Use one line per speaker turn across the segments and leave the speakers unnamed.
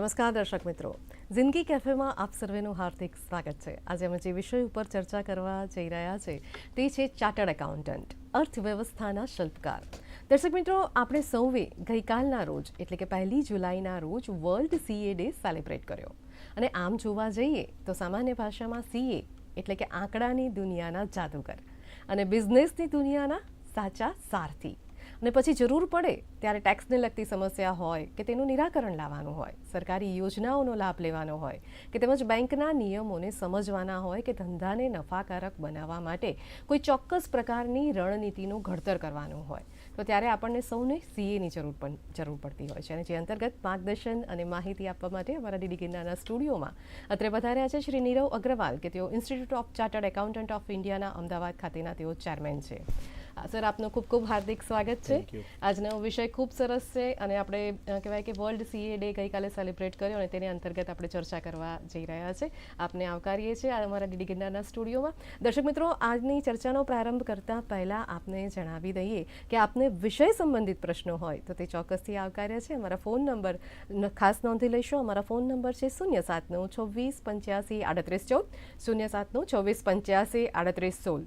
નમસ્કાર દર્શક મિત્રો. જિંદગી કેફેમાં આપ સર્વેનું હાર્દિક સ્વાગત છે. આજે અમે જે વિષય ઉપર ચર્ચા કરવા જઈ રહ્યા છે, તે છે ચાર્ટર્ડ એકાઉન્ટન્ટ, અર્થવ્યવસ્થાના શિલ્પકાર. દર્શક મિત્રો, આપણે સૌએ ગઈકાલના રોજ, એટલે કે પહેલી જુલાઈના રોજ, વર્લ્ડ સીએ ડે સેલિબ્રેટ કર્યો. અને આમ જોવા જઈએ, તો સામાન્ય ભાષામાં સીએ એટલે કે આંકડાની દુનિયાના જાદુગર. અને બિઝનેસની દુનિયાના સાચા સારથી. અને પછી જરૂર પડે ત્યારે ટેક્સને લગતી સમસ્યા હોય કે તેનું નિરાકરણ લાવવાનું હોય, સરકારી યોજનાઓનો લાભ લેવાનો હોય કે તેમજ બેંકના નિયમોને સમજવાના હોય કે ધંધાને નફાકારક બનાવવા માટે કોઈ ચોક્કસ પ્રકારની રણનીતિનું ઘડતર કરવાનું હોય. તો ત્યારે આપણને સૌને સીએની જરૂર પણ જરૂર પડતી હોય છે અને જે અંતર્ગત માર્ગદર્શન અને માહિતી આપવા માટે અમારા ડીડી ગિરનારના સ્ટુડિયોમાં અત્રે વધાર્યા છે શ્રી નીરવ અગ્રવાલ કે તેઓ Institute of Chartered Accountant of ઇન્ડિયાના અમદાવાદ ખાતેના તેઓ ચેરમેન છે. સર આપનું ખૂબ ખૂબ હાર્દિક સ્વાગત છે. આજનો વિષય ખૂબ સરસ છે અને આપણે કહેવાય કે વર્લ્ડ સીએ ડે ગઈકાલે સેલિબ્રેટ કર્યો અને તેની અંતર્ગત આપણે ચર્ચા કરવા જઈ રહ્યા છે. આપને આવકારીએ છીએ અમારા ડીડી ગિરનારના સ્ટુડિયોમાં. દર્શક મિત્રો આજની ચર્ચાનો પ્રારંભ કરતાં પહેલાં આપને જણાવી દઈએ કે આપને વિષય સંબંધિત પ્રશ્નો હોય તો તે ચોક્કસથી આવકાર્ય છે. અમારા ફોન નંબર ખાસ નોંધી લઈશું. અમારા ફોન નંબર છે શૂન્ય સાત નવ છવ્વીસ પંચ્યાસી આડત્રીસ ચૌદ. શૂન્ય સાત નવ છવ્વીસ પંચ્યાસી આડત્રીસ સોળ.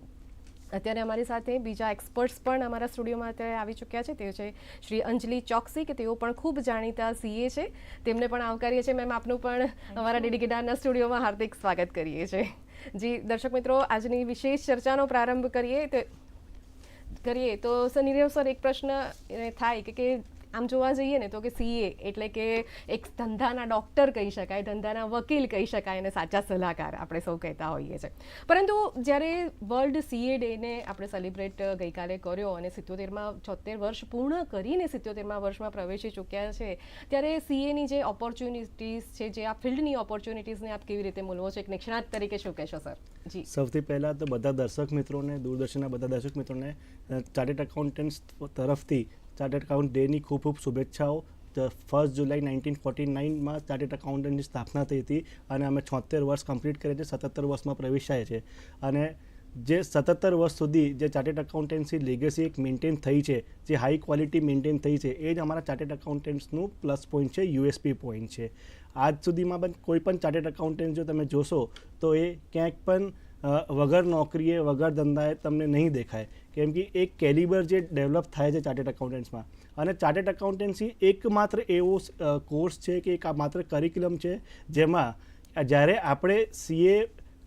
અત્યારે અમારી સાથે બીજા એક્સપર્ટ્સ પણ અમારા સ્ટુડિયોમાં અત્યારે આવી ચૂક્યા છે. તે છે શ્રી અંજલિ ચોકસી કે તેઓ પણ ખૂબ જાણીતા સીએ છે. તેમને પણ આવકારીએ છીએ. મેમ આપનું પણ અમારા ડીડી સ્ટુડિયોમાં હાર્દિક સ્વાગત કરીએ છીએ. જી દર્શક મિત્રો આજની વિશેષ ચર્ચાનો પ્રારંભ કરીએ. તો કરીએ તો સર સર એક પ્રશ્ન થાય કે કે આમ જોવા જઈએ ને તો કે સીએ એટલે કે એક ધંધાના ડૉક્ટર કહી શકાય, ધંધાના વકીલ કહી શકાય અને સાચા સલાહકાર આપણે સૌ કહેતા હોઈએ છીએ. પરંતુ જ્યારે વર્લ્ડ સીએ ડેને આપણે સેલિબ્રેટ ગઈકાલે કર્યો અને સિત્યોતેરમાં છોતેર વર્ષ પૂર્ણ કરીને સિત્યોતેરમાં વર્ષમાં પ્રવેશી ચૂક્યા છે, ત્યારે સીએની જે ઓપોર્ચ્યુનિટીઝ છે, જે આ ફિલ્ડની ઓપોર્ચ્યુનિટીઝને આપ કેવી રીતે મૂલવો છો? એક નિષ્ણાત તરીકે શું કહેશો, સર? જી.
સૌથી પહેલાં તો બધા દર્શક મિત્રોને, દૂરદર્શનના બધા દર્શક મિત્રોને ચાર્ટેડ એકાઉન્ટન્ટ્સ તરફથી ચાર્ટેડ એકાઉન્ટ ડેની ખૂબ ખૂબ શુભેચ્છાઓ. ફર્સ્ટ જુલાઈ નાઇન્ટીન ફોર્ટી નાઇનમાં ચાર્ટેડ એકાઉન્ટન્ટની સ્થાપના થઈ હતી અને અમે છોતેર વર્ષ કમ્પ્લીટ કરીએ છીએ સત્તર વર્ષમાં પ્રવેશાય છે અને જે સત્તર વર્ષ સુધી જે ચાર્ટેડ એકાઉન્ટન્સી લેગેસી એક મેન્ટેન થઈ છે, જે હાઈ ક્વોલિટી મેન્ટેન થઈ છે, એ જ અમારા ચાર્ટેડ એકાઉન્ટન્ટ્સનું પ્લસ પોઈન્ટ છે યુએસપી પોઈન્ટ છે. આજ સુધીમાં પણ કોઈ પણ ચાર્ટેડ એકાઉન્ટન્ટ જો તમે જોશો, તો એ ક્યાંક પણ વગર નોકરીએ, વગર ધંધાએ તમને નહીં દેખાય. કેમ કે એક કેલિબર જે ડેવલપ થાય છે ચાર્ટેડ એકાઉન્ટન્ટ્સમાં અને ચાર્ટેડ એકાઉન્ટન્સી એકમાત્ર એવો કોર્સ છે કે એક માત્ર કરિક્યુલમ છે, જેમાં જ્યારે આપણે સીએ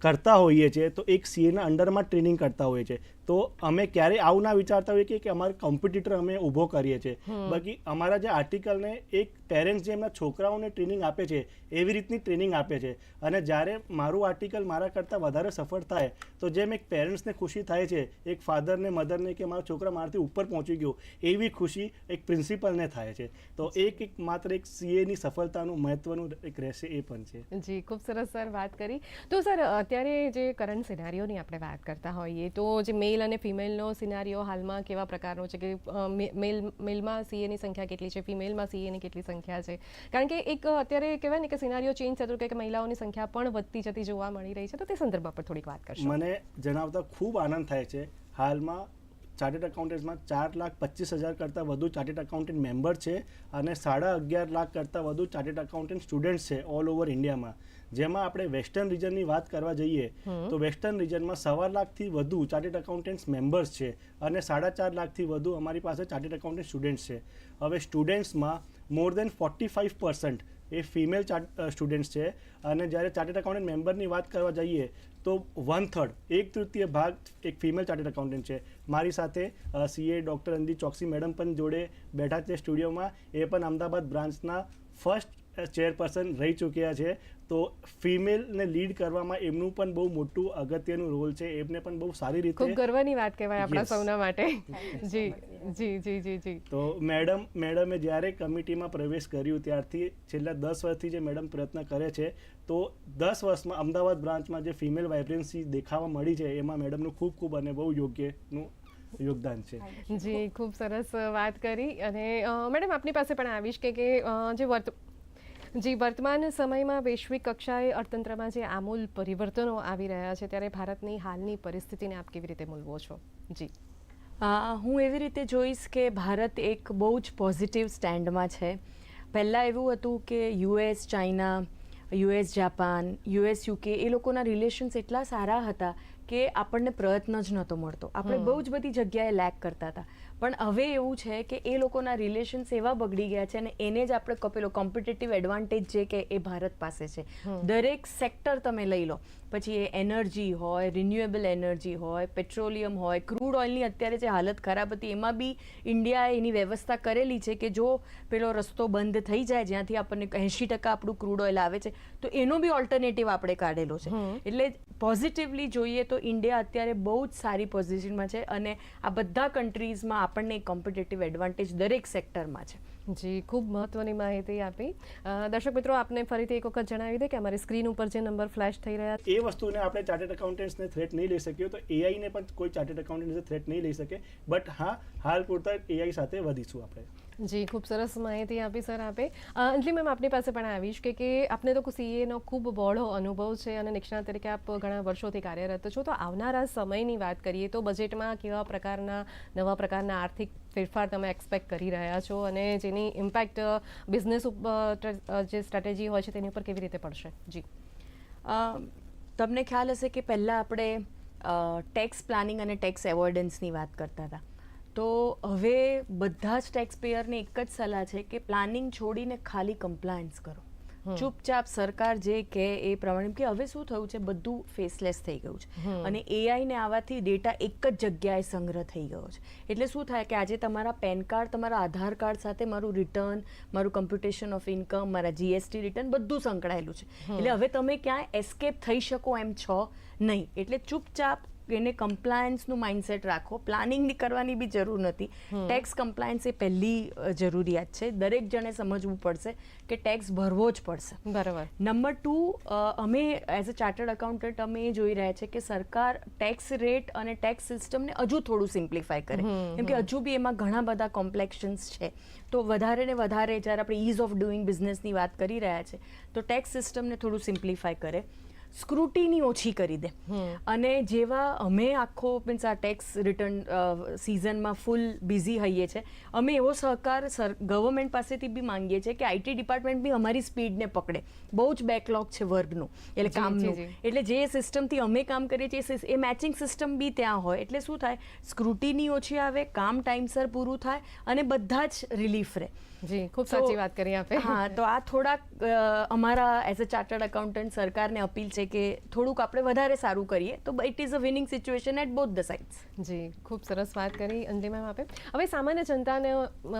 કરતા હોઈએ છીએ, તો એક સીએના અંડરમાં ટ્રેનિંગ કરતા હોઈએ છીએ. તો અમે ક્યારેય આવું ના વિચારતા હોઈએ કે- કે અમારે કોમ્પિટિટર અમે ઊભો કરીએ છીએ. બાકી અમારા જે આર્ટિકલને એક પેરેન્ટ્સ જે એમના છોકરાઓને ટ્રેનિંગ આપે છે એવી રીતની ટ્રેનિંગ આપે છે. અને જ્યારે મારું આર્ટિકલ મારા કરતાં વધારે સફળ થાય તો જેમ એક પેરેન્ટ્સને ખુશી થાય છે એક ફાધરને મધરને કે મારા છોકરા મારાથી ઉપર પહોંચી ગયો એવી ખુશી એક પ્રિન્સિપલને થાય છે. તો એક એક માત્ર એક સીએની સફળતાનું મહત્વનું એક રહેશે એ પણ છે.
જી ખૂબ સરસ સર વાત કરી. તો સર અત્યારે જે કરંટ સિનારીઓની આપણે વાત કરતા હોઈએ તો જે મેલ અને ફિમેલનો સિનારીઓ હાલમાં કેવા પ્રકારનો છે કે મેલ મેલમાં સીએની સંખ્યા કેટલી છે ફિમેલમાં સીએની કેટલી સંખ્યા છે? કારણ કે એક અત્યારે કહેવાય ને કે સિનારીઓ ચેન્જ થતું કે મહિલાઓની સંખ્યા પણ વધતી જતી જોવા મળી રહી છે, તો તે સંદર્ભ પર થોડીક વાત કરશો.
મને જણાવતા ખૂબ આનંદ થાય છે. હાલમાં ચાર્ટેડ એકાઉન્ટન્ટ્સમાં ચાર લાખ પચીસ હજાર કરતાં વધુ ચાર્ટેડ એકાઉન્ટન્ટ મેમ્બર છે અને સાડા અગિયાર લાખ કરતાં વધુ ચાર્ટેડ એકાઉન્ટન્ટ સ્ટુડન્ટ્સ છે ઓલ ઓવર ઇન્ડિયામાં. જેમાં આપણે વેસ્ટર્ન રિજનની વાત કરવા જઈએ તો વેસ્ટર્ન રિજનમાં સવા લાખથી વધુ ચાર્ટેડ એકાઉન્ટન્ટ્સ મેમ્બર્સ છે અને સાડા ચાર લાખથી વધુ અમારી પાસે ચાર્ટેડ એકાઉન્ટન્ટ સ્ટુડન્ટ્સ છે. હવે સ્ટુડન્ટ્સમાં more than forty five percent એ ફિમેલ સ્ટુડન્ટ્સ છે અને જ્યારે ચાર્ટેડ એકાઉન્ટન્ટ મેમ્બરની વાત કરવા જઈએ તો વન થર્ડ એક તૃતીય ભાગ એક ફિમેલ ચાર્ટેડ એકાઉન્ટન્ટ છે. મારી સાથે CA doctor Andi Choksi madam પણ જોડે બેઠા છે સ્ટુડિયોમાં એ પણ અમદાવાદ બ્રાન્ચના ફર્સ્ટ ચેરપર્સન રહી ચૂક્યા છે તો ફિમેલને લીડ કરવામાં એમનું પણ બહુ મોટું અગત્યનું રોલ છે. એમને પણ બહુ સારી રીતે
ખૂબ ગર્વની વાત કહેવાય આપણા સૌના માટે. જી જી જી જી જી.
તો મેડમ મેડમે જ્યારે કમિટીમાં પ્રવેશ કર્યું ત્યારથી છેલ્લા દસ વર્ષથી જે મેડમ પ્રયત્ન કરે છે તો દસ વર્ષમાં અમદાવાદ બ્રાન્ચમાં જે ફિમેલ વાઇબ્રન્સી દેખાવા મળી છે એમાં મેડમનું ખૂબ ખૂબ અને બહુ યોગ્યનું યોગદાન છે.
જી ખૂબ સરસ વાત કરી. અને મેડમ આપની પાસે પણ આવીશ કે કે જે વર્ત જી, વર્તમાન સમયમાં વૈશ્વિક કક્ષાએ અર્થતંત્રમાં જે આમૂલ પરિવર્તનો આવી રહ્યા છે, ત્યારે ભારતની હાલની પરિસ્થિતિને આપ કેવી રીતે મૂલવો છો? જી.
હું એવી રીતે જોઈશ કે ભારત એક બહુ જ પોઝિટિવ સ્ટેન્ડમાં છે. પહેલાં એવું હતું કે US China US Japan US UK એ લોકોના રિલેશન્સ એટલા સારા હતા કે આપણને પ્રયત્ન જ નહોતો મળતો. આપણે બહુ જ બધી જગ્યાએ લેક કરતા હતા. પણ હવે એવું છે કે એ લોકોના રિલેશન્સ એવા બગડી ગયા છે અને એને જ આપણે કપેલો કોમ્પિટેટિવ એડવાન્ટેજ છે કે એ ભારત પાસે છે. દરેક સેક્ટર તમે લઈ લો. પછી એ એનર્જી હોય રિન્યુએબલ એનર્જી હોય પેટ્રોલિયમ હોય ક્રૂડ ઓઇલની અત્યારે જે હાલત ખરાબ હતી એમાં બી ઇન્ડિયાએ એની વ્યવસ્થા કરેલી છે કે જો પેલો રસ્તો બંધ થઈ જાય જ્યાંથી આપણને એંશી ટકા આપણું ક્રૂડ ઓઇલ આવે છે તો એનો બી ઓલ્ટરનેટિવ આપણે કાઢેલો છે. એટલે પોઝિટિવલી જોઈએ તો ઇન્ડિયા અત્યારે બહુ જ સારી પોઝિશનમાં છે અને આ બધા કન્ટ્રીઝમાં આપણને કોમ્પિટેટિવ એડવાન્ટેજ દરેક સેક્ટરમાં છે.
જી ખૂબ મહત્વની માહિતી આપી. દર્શક મિત્રો આપને ફરીથી એક વખત જણાવી દે કે અમારી સ્ક્રીન ઉપર જે નંબર ફ્લેશ થઈ રહ્યા
એ વસ્તુને આપણે ચાર્ટર્ડ એકાઉન્ટન્ટ્સને થ્રેટ નહીં લઈ શકીએ તો એઆઈને પણ કોઈ ચાર્ટર્ડ એકાઉન્ટન્ટ્સને થ્રેટ નહીં લઈ શકે. બટ હા હાલ પૂરતા એઆઈ સાથે વધીશું આપણે.
જી ખૂબ સરસ માહિતી આપી સર આપે. અંજલી મેમ આપની પાસે પણ આવીશ કે કે આપને તો સીએનો ખૂબ બહોળો અનુભવ છે અને નિષ્ણાત તરીકે આપ ઘણા વર્ષોથી કાર્યરત છો. તો આવનારા સમયની વાત કરીએ તો બજેટમાં કેવા પ્રકારના નવા પ્રકારના આર્થિક ફેરફાર તમે એક્સપેક્ટ કરી રહ્યા છો અને જેની ઇમ્પેક્ટ બિઝનેસ ઉપર જે સ્ટ્રેટેજી હોય છે તેની ઉપર કેવી રીતે પડશે? જી.
તમને ખ્યાલ હશે કે પહેલાં આપણે ટેક્સ પ્લાનિંગ અને ટેક્સ એવોર્ડન્સની વાત કરતા હતા. તો હવે બધા જ ટેક્સ પેયરને એક જ સલાહ છે કે પ્લાનિંગ છોડીને ખાલી કમ્પ્લાયન્સ કરો. ચૂપચાપ સરકાર જે કે એ પ્રમાણે કે હવે શું થયું છે? બધું ફેસલેસ થઈ ગયું છે. અને એઆઈને આવાથી ડેટા એક જ જગ્યાએ સંગ્રહ થઈ ગયો છે. એટલે શું થાય કે આજે તમારા પેન કાર્ડ તમારા આધાર કાર્ડ સાથે મારું રિટર્ન મારું કમ્પ્યુટેશન ઓફ ઇન્કમ મારા જીએસટી રિટર્ન બધું સંકળાયેલું છે. એટલે હવે તમે ક્યાંય એસ્કેપ થઈ શકો એમ છો નહીં. એટલે ચૂપચાપ એને કમ્પ્લાયન્સનું માઇન્ડસેટ રાખો. પ્લાનિંગની કરવાની બી જરૂર નથી. ટેક્સ કમ્પ્લાયન્સ એ પહેલી જરૂરિયાત છે. દરેક જણે સમજવું પડશે કે ટેક્સ ભરવો જ પડશે.
બરાબર.
નંબર ટુ અમે એઝ અ ચાર્ટર્ડ એકાઉન્ટન્ટ અમે એ જોઈ રહ્યા છે કે સરકાર ટેક્સ રેટ અને ટેક્સ સિસ્ટમને હજુ થોડું સિમ્પ્લિફાય કરે. કેમ કે હજુ બી એમાં ઘણા બધા કોમ્પ્લેક્શન્સ છે. તો વધારે ને વધારે જ્યારે આપણે ઇઝ ઓફ ડુઈંગ બિઝનેસની વાત કરી રહ્યા છે તો ટેક્સ સિસ્ટમને થોડું સિમ્પ્લિફાય કરે. સ્ક્રુટીની ઓછી કરી દે. અને જેવા અમે આખો મીન્સ આ ટેક્સ રિટર્ન સિઝનમાં ફૂલ બિઝી હોઈએ છે અમે એવો સહકાર સર ગવર્મેન્ટ પાસેથી બી માંગીએ છીએ કે આઈટી ડિપાર્ટમેન્ટ બી અમારી સ્પીડને પકડે. બહુ જ બેકલોગ છે વર્ગનું એટલે કામનું. એટલે જે સિસ્ટમથી અમે કામ કરીએ છીએ એ મેચિંગ સિસ્ટમ બી ત્યાં હોય. એટલે શું થાય? સ્ક્રુટીની ઓછી આવે કામ ટાઈમસર પૂરું થાય અને બધા જ રિલીફ રહે.
જી ખૂબ સાચી વાત કરી આપે.
હા તો આ થોડાક અમારા એઝ અ ચાર્ટર્ડ એકાઉન્ટન્ટ સરકારને અપીલ છે કે થોડુંક આપણે વધારે સારું કરીએ. તો it is a winning situation at both the sides
જી ખૂબ સરસ વાત કરી અંજલિ મેમ આપે. હવે સામાન્ય જનતાને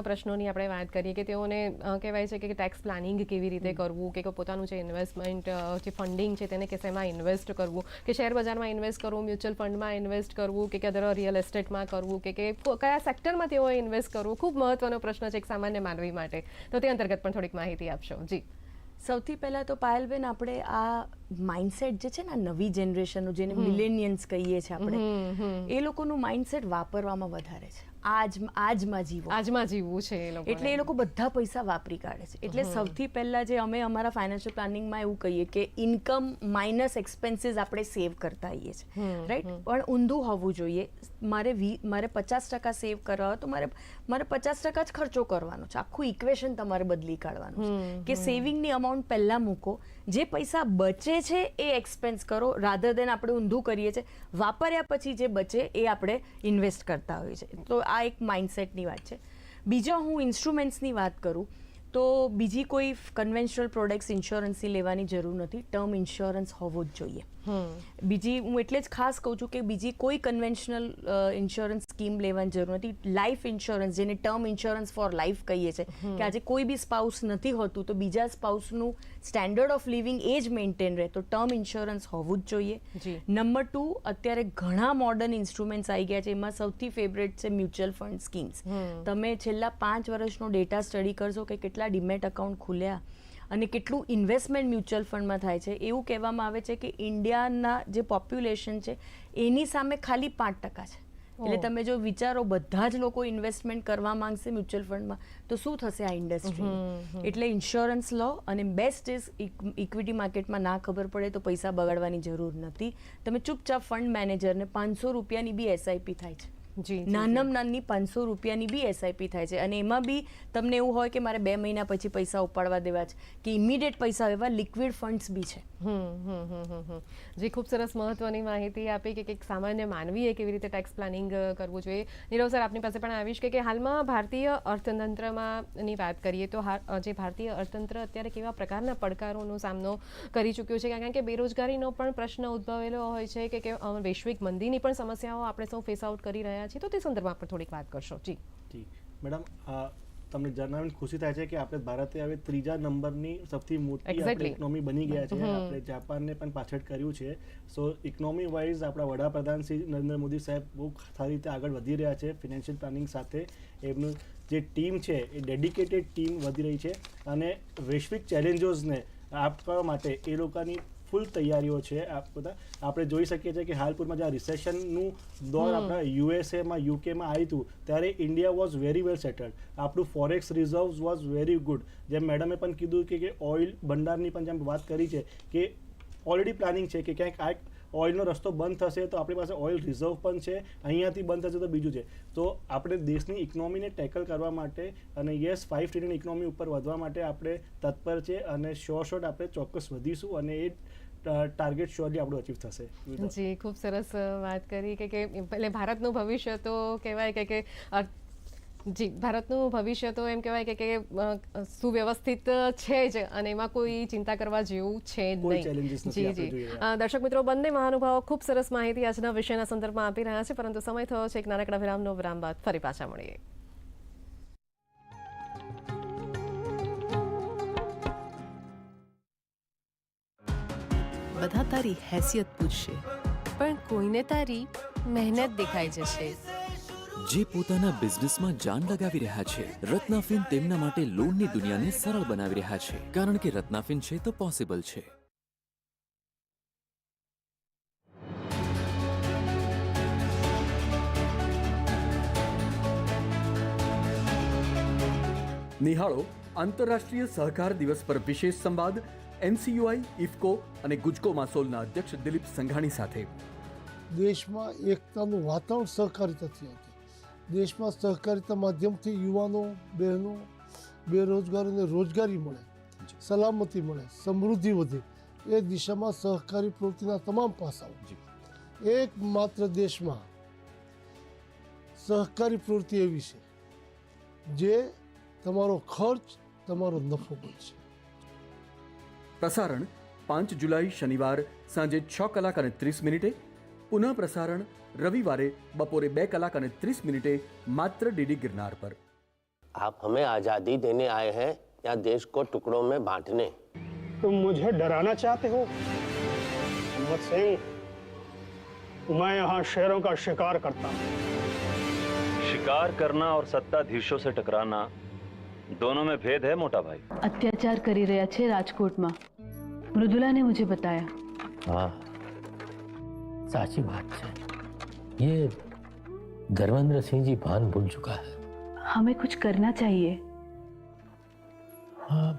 પ્રશ્નોની આપણે વાત કરીએ કે તેઓને કહેવાય છે કે ટેક્સ પ્લાનિંગ કેવી રીતે કરવું કે પોતાનું જે ઇન્વેસ્ટમેન્ટ જે ફંડિંગ છે તેને કે શેમાં ઇન્વેસ્ટ કરવું કે શેર બજારમાં ઇન્વેસ્ટ કરવું મ્યુચ્યુઅલ ફંડમાં ઇન્વેસ્ટ કરવું કે અદર રિયલ એસ્ટેટમાં કરવું કે કે કયા સેક્ટરમાં તેઓએ ઇન્વેસ્ટ કરવું? ખૂબ મહત્વનો પ્રશ્ન છે એક સામાન્ય માનવી માટે. તો તે અંતર્ગત પણ થોડીક માહિતી આપશો. જી.
સૌથી પહેલાં તો પાયલબેન, આપણે આ માઇન્ડસેટ જે છે ને નવી જનરેશનનું જેને મિલેનિયન્સ કહીએ છીએ આપણે એ લોકોનું માઇન્ડસેટ વાપરવામાં વધારે છે. આજ આજમાં જીવો.
આજમાં જીવવું છે એ લોકો
એટલે એ લોકો બધા પૈસા વાપરી કાઢે છે. એટલે સૌથી પહેલા જે અમે અમારા ફાઇનાન્શિયલ પ્લાનિંગમાં એવું કહીએ કે ઇન્કમ માઇનસ એક્સપેન્સીસ આપણે સેવ કરતા આવીએ છીએ. રાઈટ પણ ઊંધું હોવું જોઈએ. મારે વી મારે પચાસ ટકા સેવ કરવા હોય તો મારે મારે પચાસ ટકા જ ખર્ચો કરવાનો છે. આખું ઇક્વેશન તમારે બદલી કાઢવાનું છે. કે સેવિંગની અમાઉન્ટ પહેલાં મૂકો જે પૈસા બચે છે એ એક્સપેન્સ કરો રાધર દેન આપણે ઊંધું કરીએ છીએ વાપર્યા પછી જે બચે એ આપણે ઇન્વેસ્ટ કરતા હોઈએ છીએ. તો આ એક માઇન્ડસેટની વાત છે. બીજો હું ઇન્સ્ટ્રુમેન્ટ્સની વાત કરું તો બીજી કોઈ કન્વેન્શનલ પ્રોડક્ટ્સ ઇન્સ્યોરન્સની લેવાની જરૂર નથી. ટર્મ ઇન્સ્યોરન્સ હોવો જ જોઈએ. બીજી હું એટલે જ ખાસ કહું છું કે બીજી કોઈ કન્વેન્શનલ ઇન્સ્યોરન્સ સ્કીમ લેવાની જરૂર નથી. લાઈફ ઇન્સ્યોરન્સ જેને ટર્મ ઇન્સ્યોરન્સ ફોર લાઈફ કહીએ છીએ કે આજે કોઈ બી સ્પાઉસ નથી હોતું તો બીજા સ્પાઉસનું સ્ટેન્ડર્ડ ઓફ લિવિંગ એ જ મેન્ટેન રહે. તો ટર્મ ઇન્સ્યોરન્સ હોવું જ જોઈએ. નંબર ટુ અત્યારે ઘણા મોડર્ન ઇન્સ્ટ્રુમેન્ટ્સ આવી ગયા છે. એમાં સૌથી ફેવરેટ છે મ્યુચ્યુઅલ ફંડ સ્કીમ્સ તમે છેલ્લા પાંચ વર્ષનો ડેટા સ્ટડી કરશો કે કેટલા ડિમેટ અકાઉન્ટ ખુલ્યા અને કેટલું ઇન્વેસ્ટમેન્ટ મ્યુચ્યુઅલ ફંડમાં થાય છે એવું કહેવામાં આવે છે કે ઇન્ડિયાના જે પોપ્યુલેશન છે એની સામે ખાલી પાંચ ટકા છે. એટલે તમે જો વિચારો બધા જ લોકો ઇન્વેસ્ટમેન્ટ કરવા માંગશે મ્યુચ્યુઅલ ફંડમાં તો શું થશે આ ઇન્ડસ્ટ્રી એટલે ઇન્સ્યોરન્સ લો અને બેસ્ટ ઇઝ ઇક્વિટી માર્કેટમાં ના ખબર પડે તો પૈસા બગાડવાની જરૂર નથી. તમે ચૂપચાપ ફંડ મેનેજરને પાંચસો રૂપિયાની બી એસઆઈપી થાય છે. નાનામાં નાની પાંચસો રૂપિયાની બી એસઆઈપી થાય છે. અને એમાં બી તમને એવું હોય કે મારે બે મહિના પછી પૈસા ઉપાડવા દેવા છે, કે ઇમિડિયેટ પૈસા એવા લિક્વિડ ફંડ્સ બી છે.
જી, ખૂબ સરસ મહત્વની માહિતી આપી કે એક સામાન્ય માનવીએ કેવી રીતે ટેક્સ પ્લાનિંગ કરવું જોઈએ. નીરવ સર, આપની પાસે પણ આવીશ કે હાલમાં ભારતીય અર્થતંત્રમાંની વાત કરીએ તો જે ભારતીય અર્થતંત્ર અત્યારે કેવા પ્રકારના પડકારોનો સામનો કરી ચૂક્યો છે? કારણ કે બેરોજગારીનો પણ પ્રશ્ન ઉદ્ભવેલો હોય છે કે વૈશ્વિક મંદીની પણ સમસ્યાઓ આપણે સૌ ફેસ આઉટ કરી રહ્યા છીએ. તો તે સંદર્ભમાં પણ થોડીક વાત કરશો. જી.
જી. મેડમ તમને જણાવીને ખુશી થાય છે કે આપણે ભારતે હવે ત્રીજા નંબરની સૌથી મોટી આપણે ઇકોનોમી બની ગયા છે. આપણે જાપાનને પણ પાછળ કર્યું છે. સો ઇકોનોમી વાઇઝ આપણા વડાપ્રધાન શ્રી નરેન્દ્ર મોદી સાહેબ બહુ સારી રીતે આગળ વધી રહ્યા છે ફિનાન્શિયલ પ્લાનિંગ સાથે. એમનું જે ટીમ છે એ ડેડિકેટેડ ટીમ વધી રહી છે. અને વૈશ્વિક ચેલેન્જોસને આપવા માટે એ લોકોની ફૂલ તૈયારીઓ છે આ બધા. આપણે જોઈ શકીએ છીએ કે હાલપુરમાં જ્યાં રિસેશનનું દોર આપણા યુએસએમાં યુકેમાં આવ્યું હતું ત્યારે India was very well settled આપણું forex reserve was very good જેમ મેડમે પણ કીધું કે કે ઓઇલ ભંડારની પણ જેમ વાત કરી છે કે ઓલરેડી પ્લાનિંગ છે કે ક્યાંક આ ઓઇલનો રસ્તો બંધ થશે તો આપણી પાસે ઓઇલ રિઝર્વ પણ છે અહીંયાથી બંધ થશે તો બીજું છે. તો આપણે દેશની ઇકોનોમીને ટેકલ કરવા માટે અને યસ ફાઇવ ટ્રિલિયન ઇકોનોમી ઉપર વધવા માટે આપણે તત્પર છે અને શ્યોર શોર્ટ આપણે ચોક્કસ વધીશું અને એ ટાર્ગેટ શ્યોરલી આપણું અચીવ થશે.
જી ખૂબ સરસ વાત કરી કે કે એટલે ભારતનું ભવિષ્ય તો કહેવાય કે કે જી ભારતનું ભવિષ્ય તો એમ કહેવાય કે કે સુવ્યવસ્થિત છે જ અને એમાં કોઈ ચિંતા કરવા જેવું છે
જ
નહીં. જી જી. દર્શક મિત્રો બંને મહાનુભાવો ખૂબ સરસ માહિતી આજના વિષયના સંદર્ભમાં આપી રહ્યા છે પરંતુ સમય થયો છે એક નાનકડા વિરામનો વિરામ બાદ ફરી પાછા મળીએ.
બધા તારી હેસિયત પૂછશે. પણ કોઈને તારી મહેનત દેખાઈ જશે.
જે પોતાના બિઝનેસમાં જાન લગાવી રહ્યા છે રત્નાફિન તેમના માટે લોનની દુનિયાને સરળ બનાવી રહ્યા છે. કારણ કે રત્નાફિન છે તો પોસિબલ છે.
નિહાળો આંતરરાષ્ટ્રીય સહકાર દિવસ પર વિશેષ સંવાદ એનસીયુઆઈ ઇફકો અને ગુજકો માસોલના અધ્યક્ષ દિલીપ સંઘાણી સાથે.
દેશમાં એકતાનું વાતાવરણ સહકારિતાથી હતી. દેશમાં સહકારિતા માધ્યમથી યુવાનો બહેનો બેરોજગારોને રોજગારી મળે સલામતી મળે સમૃદ્ધિ વધે એ દિશામાં સહકારી પ્રવૃત્તિના તમામ પાસાઓ. એકમાત્ર દેશમાં સહકારી પ્રવૃત્તિ એવી છે જે તમારો ખર્ચ તમારો નફો બનશે
પ્રસારણ પાંચ જુલાઈ શનિવાર સાંજે છ કલાક અને ત્રીસ મિનિટે પુનઃ પ્રસારણ રવિવારે બપોરે બે કલાક અને ત્રીસ મિનિટે માત્ર ડીડી ગિરનાર પર
आप हमें आज़ादी देने आए हैं या देश को टुकड़ों में बांटने
तुम मुझे डराना चाहते हो मोहम्मद सिंह मैं यहाँ शेरों का शिकार करता हूँ
शिकार करना और सत्ताधीशों से टकराना दोनों में भेद है मोटा भाई।
अत्याचार करी रहा छे राजकोट मा मृदुला ने मुझे बताया।
हाँ साची बात छे ये धर्मेंद्र सिंह जी भान भूल चुका है।
हमें कुछ करना चाहिए।
हाँ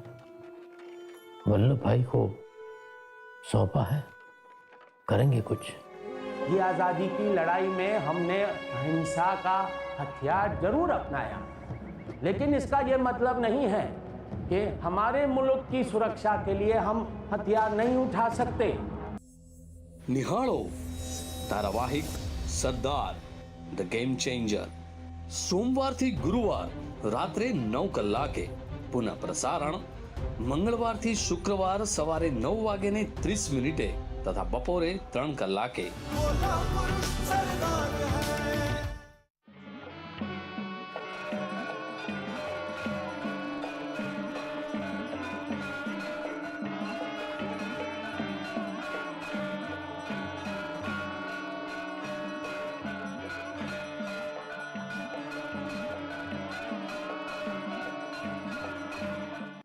वल्लभ भाई को सौंपा है। करेंगे कुछ।
ये आज़ादी की लड़ाई में हमने अहिंसा का हथियार ज़रूर अपनाया। लेकिन इसका ये मतलब नहीं है कि हमारे मुल्क की सुरक्षा के लिए हम हथियार नहीं उठा सकते
નિહાળો ધારાવાહિક સરદાર ધ ગેમ ચેન્જર સોમવારથી ગુરુવાર રાત્રે નવ કલાકે પુનઃ પ્રસારણ મંગળવારથી શુક્રવાર સવારે નવ વાગે ને ત્રીસ મિનિટે તથા બપોરે ત્રણ કલાકે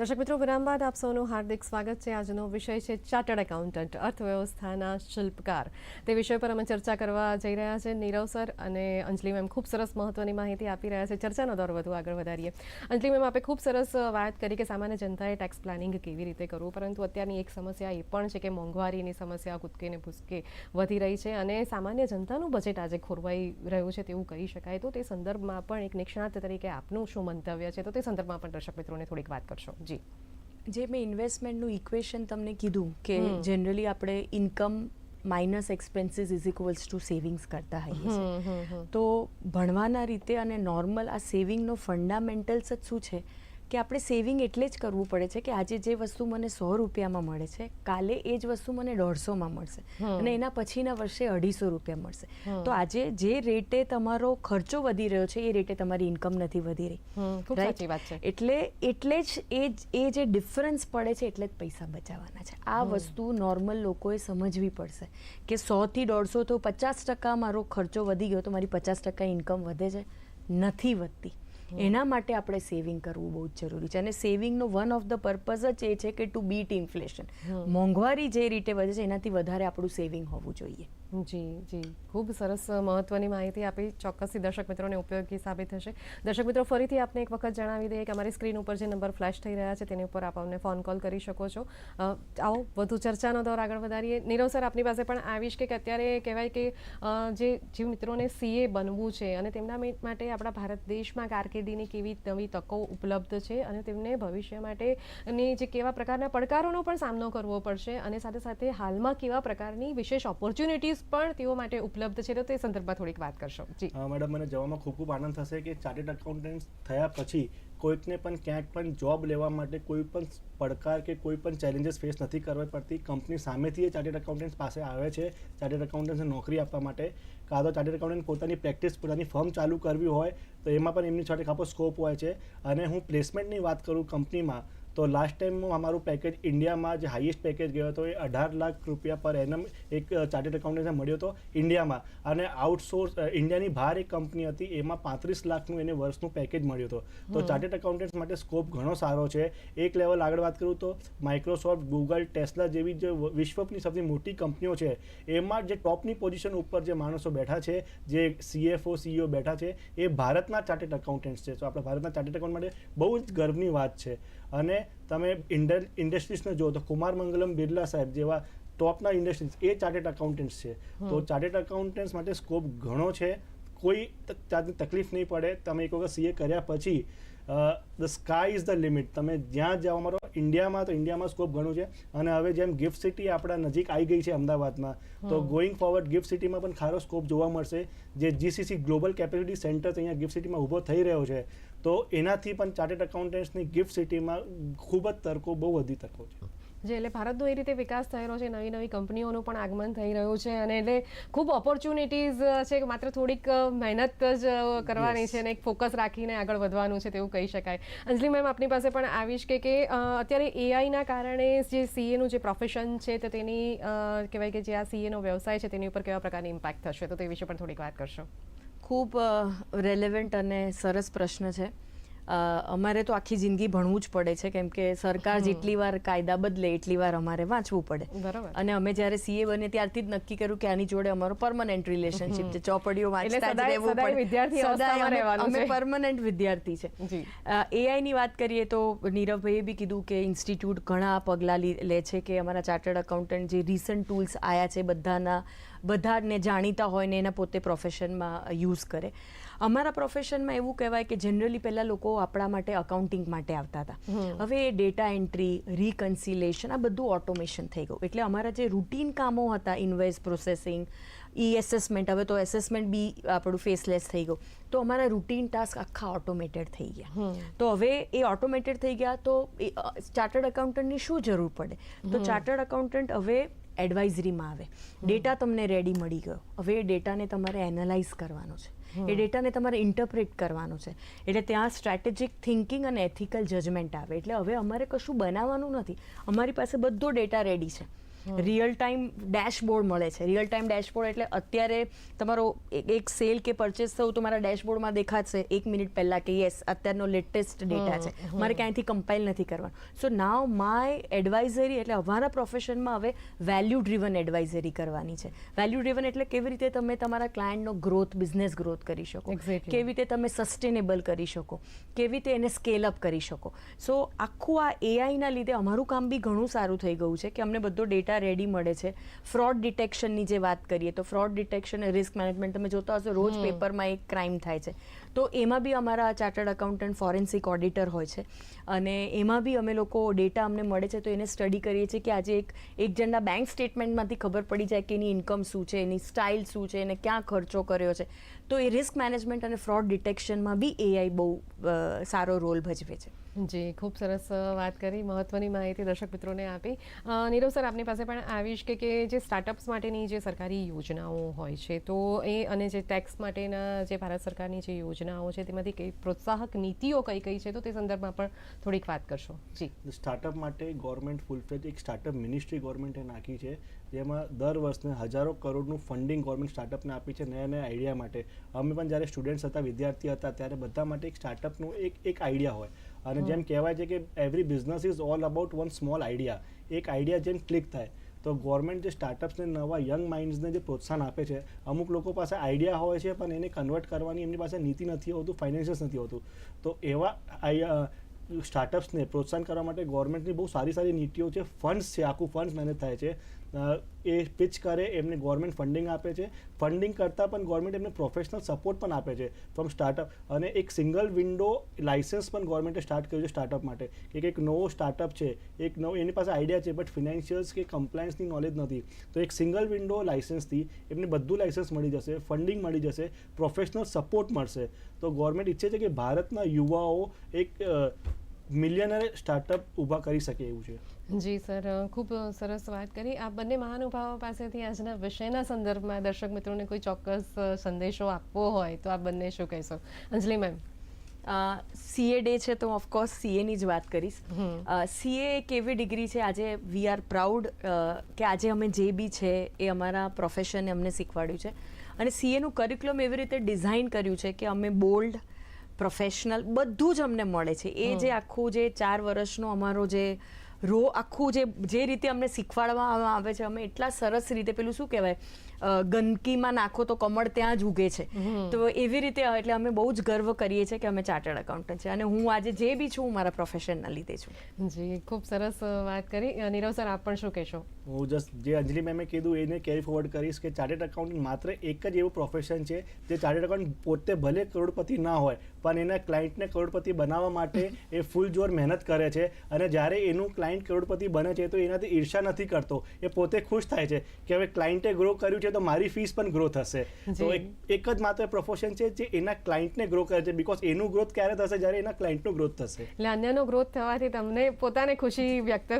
દર્શક મિત્રો વિરામ બાદ આપ સૌનું હાર્દિક સ્વાગત છે. આજનો વિષય છે ચાર્ટર્ડ એકાઉન્ટન્ટ, અર્થવ્યવસ્થાના શિલ્પકાર. તે વિષય પર અમે ચર્ચા કરવા જઈ રહ્યા છે. નીરવ સર અને અંજલિ મેમ ખૂબ સરસ મહત્વની માહિતી આપી રહ્યા છે. ચર્ચાનો દોર વધુ આગળ વધારીએ. અંજલિ મેમ, આપે ખૂબ સરસ વાત કરી કે સામાન્ય જનતાએ ટેક્સ પ્લાનિંગ કેવી રીતે કરવું, પરંતુ અત્યારની એક સમસ્યા એ પણ છે કે મોંઘવારીની સમસ્યા કૂદકે ને ભૂસકે વધી રહી છે અને સામાન્ય જનતાનું બજેટ આજે ખોરવાઈ રહ્યું છે તેવું કહી શકાય. તો તે સંદર્ભમાં પણ એક નિષ્ણાત તરીકે આપનું શું મંતવ્ય છે? તો તે સંદર્ભમાં પણ દર્શક મિત્રોને થોડીક વાત કરશો. જી.
જે મેં ઇન્વેસ્ટમેન્ટનું ઇક્વેશન તમને કીધું કે જનરલી આપણે income minus expenses is equals to savings કરતા હોઈએ છીએ. તો ભણવાના રીતે અને નોર્મલ આ સેવિંગનો ફંડામેન્ટલ્સ જ શું છે? કે આપણે સેવિંગ એટલે જ કરવું પડે છે કે આજે જે વસ્તુ મને સો રૂપિયામાં મળે છે કાલે એ જ વસ્તુ મને દોઢસોમાં મળશે અને એના પછીના વર્ષે અઢીસો રૂપિયા મળશે. તો આજે જે રેટે તમારો ખર્ચો વધી રહ્યો છે એ રેટે તમારી ઇન્કમ નથી વધી રહી. એટલે એટલે જ એ જ- એ જે ડિફરન્સ પડે છે એટલે જ પૈસા બચાવવાના છે. આ વસ્તુ નોર્મલ લોકોએ સમજવી પડશે કે સોથી દોઢસો તો પચાસ ટકા મારો ખર્ચો વધી ગયો તો મારી પચાસ ટકા ઇન્કમ વધે છે? નથી વધતી. એના માટે આપણે સેવિંગ કરવું બહુ જ જરૂરી છે. અને સેવિંગનો વન ઓફ ધ પર્પઝ જ એ છે કે ટુ બીટ ઇન્ફ્લેશન મોંઘવારી જે રીતે વધે છે એનાથી વધારે આપણું સેવિંગ હોવું જોઈએ.
જી જી. ખૂબ સરસ મહત્વની માહિતી આપી. ચોક્કસથી દર્શક મિત્રોને ઉપયોગી સાબિત થશે. દર્શક મિત્રો, ફરીથી આપને એક વખત જણાવી દઈએ કે અમારી સ્ક્રીન ઉપર જે નંબર ફ્લેશ થઈ રહ્યા છે, તેની ઉપર આપ અમને ફોન કોલ કરી શકો છો. આવો વધુ ચર્ચાનો દોર આગળ વધારીએ. નીરવ સર, આપની પાસે પણ આવીશ કે અત્યારે કહેવાય કે જે જે મિત્રોને સીએ બનવું છે અને તેમના માટે આપણા ભારત દેશમાં કારકિર્દીની કેવી નવી તકો ઉપલબ્ધ છે અને તેમને ભવિષ્ય માટે ની જે કેવા પ્રકારના પડકારોનો પણ સામનો કરવો પડશે અને સાથે સાથે હાલમાં કેવા પ્રકારની વિશેષ ઓપોર્ચ્યુનિટીઝ પણ તેઓ માટે ઉપલબ્ધ છે. તો તે સંદર્ભમાં થોડીક વાત કરશો. જી.
મેડમ, મને જવામાં ખૂબ ખૂબ આનંદ થશે કે ચાર્ટેડ અકાઉન્ટન્ટ થયા પછી કોઈકને પણ ક્યાંક પણ જોબ લેવા માટે કોઈ પણ પડકાર કે કોઈ પણ ચેલેન્જીસ ફેસ નથી કરવા પડતી. કંપની સામેથી એ ચાર્ટેડ અકાઉન્ટન્ટ પાસે આવે છે. ચાર્ટેડ અકાઉન્ટન્ટને નોકરી આપવા માટે કાં તો ચાર્ટેડ અકાઉન્ટન્ટ પોતાની પ્રેક્ટિસ, પોતાની ફર્મ ચાલુ કરવી હોય તો એમાં પણ એમની સાથે ખાપો સ્કોપ હોય છે. અને હું પ્લેસમેન્ટની વાત કરું કંપનીમાં તો લાસ્ટ ટાઈમ અમારું પેકેજ ઇન્ડિયામાં જે હાઈએસ્ટ પેકેજ ગયો હતો એ અઢાર લાખ રૂપિયા પર એનમ એક ચાર્ટેડ એકાઉન્ટન્ટને મળ્યો હતો ઇન્ડિયામાં. અને આઉટસોર્સ ઇન્ડિયાની બહાર એક કંપની હતી એમાં પાંત્રીસ લાખનું એને વર્ષનું પેકેજ મળ્યું હતું. તો
ચાર્ટર્ડ
ચાર્ટેડ એકાઉન્ટન્ટ્સ માટે સ્કોપ ઘણો સારો છે. એક લેવલ આગળ વાત કરું તો માઇક્રોસોફ્ટ ગૂગલ ટેસ્લા જેવી જે વિશ્વની સૌથી મોટી કંપનીઓ છે. એમાં જે ટોપની પોઝિશન ઉપર જે માણસો બેઠા છે જે સીએફઓ સીઈઓ બેઠા છે એ ભારતના ચાર્ટેડ એકાઉન્ટન્ટ્સ છે. તો આપણા ભારતના ચાર્ટેડ એકાઉન્ટ માટે બહુ જ ગર્વની વાત છે. અને તમે ઇન્ડસ્ટ્રીઝને જુઓ તો કુમાર મંગલમ બિરલા સાહેબ જેવા ટોપના ઇન્ડસ્ટ્રીઝ એ ચાર્ટેડ એકાઉન્ટન્ટ્સ છે. તો. ચાર્ટેડ એકાઉન્ટન્ટ્સ માટે સ્કોપ ઘણો છે. કોઈ જાતની તકલીફ નહીં પડે. તમે એક વખત સીએ કર્યા પછી the sky is the limit તમે જ્યાં જાઓ અમારો ઇન્ડિયામાં તો ઇન્ડિયામાં સ્કોપ ઘણું છે. અને હવે જેમ ગિફ્ટ સિટી આપણા નજીક આવી ગઈ છે અમદાવાદમાં તો. ગોઈંગ ફોરવર્ડ ગિફ્ટ સિટીમાં પણ ખારો સ્કોપ જોવા મળશે. જે જીસીસી ગ્લોબલ કેપેસિટી સેન્ટર અહીંયા ગિફ્ટ સિટીમાં ઊભો થઈ રહ્યો છે. તો એનાથી પણ ચાર્ટેડ એકાઉન્ટન્ટ્સની ગિફ્ટ સિટીમાં ખૂબ જ તર્કો બહુ વધી તર્કો છે.
જે એટલે ભારતનો એ રીતે વિકાસ થઈ રહ્યો છે નવી નવી કંપનીઓનું પણ આગમન થઈ રહ્યું છે અને એટલે ખૂબ ઓપોર્ચ્યુનિટીઝ છે કે માત્ર થોડીક મહેનત જ કરવાની છે અને એક ફોકસ રાખીને આગળ વધવાનું છે તેવું કહી શકાય. અંજલિ મેમ આપની પાસે પણ આવીશ કે કે અત્યારે એઆઈના કારણે જે સીએનું જે પ્રોફેશન છે તો તેની કહેવાય કે જે આ સીએનો વ્યવસાય છે તેની ઉપર કેવા પ્રકારની ઇમ્પેક્ટ થશે? તો તે વિશે પણ થોડીક વાત કરશો.
ખૂબ રેલેવન્ટ અને સરસ પ્રશ્ન છે. અમારે તો આખી જિંદગી ભણવું જ પડે છે કેમ કે સરકાર જેટલી વાર કાયદા બદલે એટલી વાર અમારે વાંચવું પડે.
બરાબર.
અને અમે જ્યારે સીએ બને ત્યારથી જ નક્કી કર્યું કે આની જોડે અમારો પરમનન્ટ રિલેશનશિપ છે. ચોપડીઓ વાંચતા જ રહેવું પડે.
વિદ્યાર્થી
અમે-
છે.
પરમનન્ટ વિદ્યાર્થી છે.
એઆઈ
ની વાત કરીએ તો નીરવભાઈએ બી કીધું કે ઇન્સ્ટિટ્યૂટ ઘણા પગલાં લી- લે છે કે અમારા ચાર્ટર્ડ એકાઉન્ટન્ટ જે રિસન્ટ ટૂલ્સ આવ્યા છે બધાના બધાને જાણીતા હોય ને એના પોતે પ્રોફેશનમાં યુઝ કરે. અમારા પ્રોફેશનમાં એવું કહેવાય કે જનરલી પહેલાં લોકો આપણા માટે અકાઉન્ટિંગ માટે આવતા હતા. હવે ડેટા એન્ટ્રી રિકન્સિલેશન આ બધું ઓટોમેશન થઈ ગયું. એટલે અમારા જે રૂટીન કામો હતા ઇન્વેસ પ્રોસેસિંગ ઈ એસેસમેન્ટ હવે તો એસેસમેન્ટ બી આપણું ફેસલેસ થઈ ગયું. તો અમારા રૂટીન ટાસ્ક આખા ઓટોમેટેડ થઈ ગયા. તો હવે એ ઓટોમેટેડ થઈ ગયા તો ચાર્ટર્ડ અકાઉન્ટન્ટની શું જરૂર પડે? તો ચાર્ટર્ડ અકાઉન્ટન્ટ હવે એડવાઇઝરીમાં આવે. ડેટા તમને રેડી મળી ગયો. હવે એ ડેટાને તમારે એનાલાઇઝ કરવાનો છે. એ ડેટાને તમારે ઇન્ટરપ્રેટ કરવાનો છે. એટલે ત્યાં સ્ટ્રેટેજિક થિંકિંગ અને એથિકલ જજમેન્ટ આવે. એટલે હવે અમારે કશું બનાવવાનું નથી. અમારી પાસે બધો ડેટા રેડી છે. રિયલ ટાઈમ ડેશબોર્ડ મળે છે. રિયલ ટાઈમ ડેશબોર્ડ એટલે અત્યારે તમારો એક- સેલ કે પરચેસ થયું તો મારા ડેશબોર્ડમાં દેખાશે એક મિનિટ પહેલાં કે યસ અત્યારનો લેટેસ્ટ ડેટા છે. મારે ક્યાંયથી કમ્પાઇલ નથી કરવાનું. સો નાવ માય એડવાઇઝરી એટલે અમારા પ્રોફેશનમાં હવે વેલ્યુ ડ્રીવન એડવાઇઝરી કરવાની છે. વેલ્યુ ડ્રીવન એટલે કેવી રીતે તમે તમારા ક્લાયન્ટનો ગ્રોથ બિઝનેસ ગ્રોથ કરી શકો. કેવી રીતે તમે સસ્ટેનેબલ કરી શકો. કેવી રીતે એને સ્કેલ અપ કરી શકો. સો આખું આ એઆઈના લીધે અમારું કામ બી ઘણું સારું થઈ ગયું છે કે અમને બધો ડેટા રેડી મળે છે. ફ્રોડ ડિટેક્શનની જે વાત કરીએ તો ફ્રોડ ડિટેક્શન રિસ્ક મેનેજમેન્ટ તમે જોતા હશો રોજ પેપરમાં એક ક્રાઇમ થાય છે. તો એમાં બી અમારા ચાર્ટર્ડ અકાઉન્ટન્ટ ફોરેન્સિક ઓડિટર હોય છે. અને એમાં બી અમે લોકો ડેટા અમને મળે છે તો એને સ્ટડી કરીએ છીએ કે આજે એક એક જણના બેંક સ્ટેટમેન્ટમાંથી ખબર પડી જાય કે એની ઇન્કમ શું છે એની સ્ટાઇલ શું છે એને ક્યાં ખર્ચો કર્યો છે. તો એ રિસ્ક મેનેજમેન્ટ અને ફ્રોડ ડિટેક્શનમાં બી એઆઈ બહુ સારો રોલ ભજવે છે.
જી, ખૂબ સરસ વાત કરી, મહત્વની માહિતી દર્શક મિત્રોને આપી. નીરવ સર, આપની પાસે પણ આવીશ કે કે જે સ્ટાર્ટઅપ્સ માટેની જે સરકારી યોજનાઓ હોય છે, તો એ અને જે ટેક્સ માટેના જે ભારત સરકારની જે યોજનાઓ છે, તેમાંથી કઈ પ્રોત્સાહક નીતિઓ કઈ કઈ છે, તો તે સંદર્ભમાં પણ થોડીક વાત કરશો. જી.
સ્ટાર્ટઅપ માટે ગવર્મેન્ટ ફૂલફેજ એક સ્ટાર્ટઅપ મિનિસ્ટ્રી ગવર્મેન્ટે નાખી છે, જેમાં દર વર્ષને હજારો કરોડનું ફંડિંગ ગવર્મેન્ટ સ્ટાર્ટઅપને આપી છે, નયા નયા આઈડિયા માટે. અમે પણ જ્યારે સ્ટુડન્ટ્સ હતા વિદ્યાર્થી હતા, ત્યારે બધા માટે એક સ્ટાર્ટઅપનું એક એક આઈડિયા હોય. અને જેમ કહેવાય છે કે every business is all about one small idea એક આઈડિયા જેમ ક્લિક થાય તો ગવર્મેન્ટ જે સ્ટાર્ટઅપ્સને નવા યંગ માઇન્ડ્સને જે પ્રોત્સાહન આપે છે અમુક લોકો પાસે આઈડિયા હોય છે પણ એને કન્વર્ટ કરવાની એમની પાસે નીતિ નથી હોતું ફાઇનાન્સિયલ્સ નથી હોતું. તો એવા સ્ટાર્ટઅપ્સને પ્રોત્સાહન કરવા માટે ગવર્મેન્ટની બહુ સારી સારી નીતિઓ છે ફંડ્સ છે આખું ફંડ્સ મેનેજ થાય છે. એ પિચ કરે, એમને ગવર્મેન્ટ ફંડિંગ આપે છે. ફંડિંગ કરતાં પણ ગવર્મેન્ટ એમને પ્રોફેશનલ સપોર્ટ પણ આપે છે ફ્રોમ સ્ટાર્ટઅપ અને એક સિંગલ વિન્ડો લાઇસન્સ પણ ગવર્મેન્ટે સ્ટાર્ટ કર્યું છે સ્ટાર્ટઅપ માટે. કે એક નવો સ્ટાર્ટઅપ છે. એક નવો, એની પાસે આઈડિયા છે બટ ફિનાન્શિયલ્સ કે કમ્પ્લાયન્સની નોલેજ નથી. તો એક સિંગલ વિન્ડો લાઇસન્સથી એમને બધું લાઇસન્સ મળી જશે ફંડિંગ મળી જશે પ્રોફેશનલ સપોર્ટ મળશે. તો ગવર્મેન્ટ ઈચ્છે છે કે ભારતના યુવાઓ એક મિલિયનર સ્ટાર્ટઅપ ઊભા કરી શકે એવું છે.
જી સર. ખૂબ સરસ વાત કરી. આ બંને મહાનુભાવો પાસેથી આજના વિષયના સંદર્ભમાં દર્શક મિત્રોને કોઈ ચોક્કસ સંદેશો આપવો હોય તો આ બંને શું કહેશો? અંજલિ મેમ.
સીએ ડે છે તો ઓફકોર્સ સીએની જ વાત કરીશ. સીએ એક એવી ડિગ્રી છે? આજે વી આર પ્રાઉડ કે આજે અમે જે બી છે એ અમારા પ્રોફેશને અમને શીખવાડ્યું છે. અને સીએનું કરિક્યુલમ એવી રીતે ડિઝાઇન કર્યું છે કે અમે બોલ્ડ પ્રોફેશનલ બધું જ અમને મળે છે. એ જે આખું જે ચાર વર્ષનો અમારો જે રો આખું જે જે રીતે અમને શીખવાડવામાં આવે છે અમે એટલા સરસ રીતે પેલું શું કહેવાય ગંદકીમાં નાખો તો કમળ ત્યાં જ ઉગે છે. તો એવી રીતે એટલે અમે બહુ જ ગર્વ કરીએ છીએ કે અમે ચાર્ટર્ડ એકાઉન્ટન્ટ છે અને હું આજે જે બી છું હું મારા પ્રોફેશનના લીધે છું.
જી ખૂબ સરસ વાત કરી. નીરવ સર આપ પણ શું કહેશો?
હું જસ્ટ જે અંજલિ મેમે કીધું એને કેરી ફોરવર્ડ કરીશ કે ચાર્ટેડ એકાઉન્ટન્ટ માત્ર એક જ એવું પ્રોફેશન છે જે ચાર્ટેડ એકાઉન્ટ પોતે ભલે કરોડપતિ ના હોય પણ એના ક્લાયન્ટને કરોડપતિ બનાવવા માટે એ ફૂલ જોર મહેનત કરે છે અને જ્યારે એનું ક્લાયન્ટ કરોડપતિ બને છે તો એનાથી ઈર્ષા નથી કરતો. એ પોતે ખુશ થાય છે કે હવે ક્લાયન્ટે ગ્રો કર્યું છે તો મારી ફીસ પણ ગ્રો થશે. તો એક એક જ માત્ર પ્રોફેશન છે જે એના ક્લાયન્ટને ગ્રો કરે છે બિકોઝ એનું ગ્રોથ ક્યારે થશે? જ્યારે એના ક્લાયન્ટનો ગ્રોથ થશે.
એટલે અન્યનો ગ્રોથ થવાથી તમને પોતાને ખુશી વ્યક્ત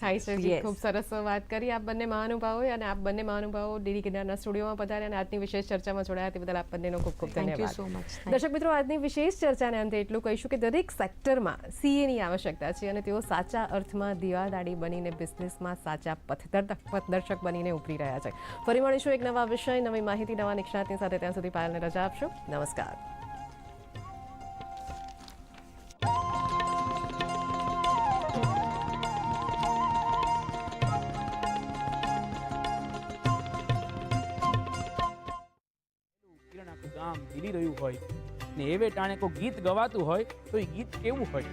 થાય છે. ખૂબ સરસ વાત. કરી આપ બંને મહાનુભાવોએ અને આપ બંને મહાનુભાવો ડીડી કિનારના સ્ટુડિયોમાં પધાર્યા અને આજની વિશેષ ચર્ચામાં જોડાયા તે બદલ આપ બંનેનો ખૂબ ખૂબ ધન્યવાદ.
સો મચ
દર્શક મિત્રો આજની વિશેષ ચર્ચાને અંતે એટલું કહીશું કે દરેક સેક્ટરમાં સીએની આવશ્યકતા છે અને તેઓ સાચા અર્થમાં દીવાદાડી બનીને બિઝનેસમાં સાચા પથદર્શક પથદર્શક બનીને ઉભરી રહ્યા છે. ફરી મળીશું એક નવા વિષય નવી માહિતી નવા નિષ્ણાતની સાથે ત્યાં સુધી પાયલને રજા આપશો. નમસ્કાર.
કિરણ આખું રહ્યું હોય ને એવે ટાણે કોઈ ગીત ગવાતું હોય તો એ ગીત કેવું હોય?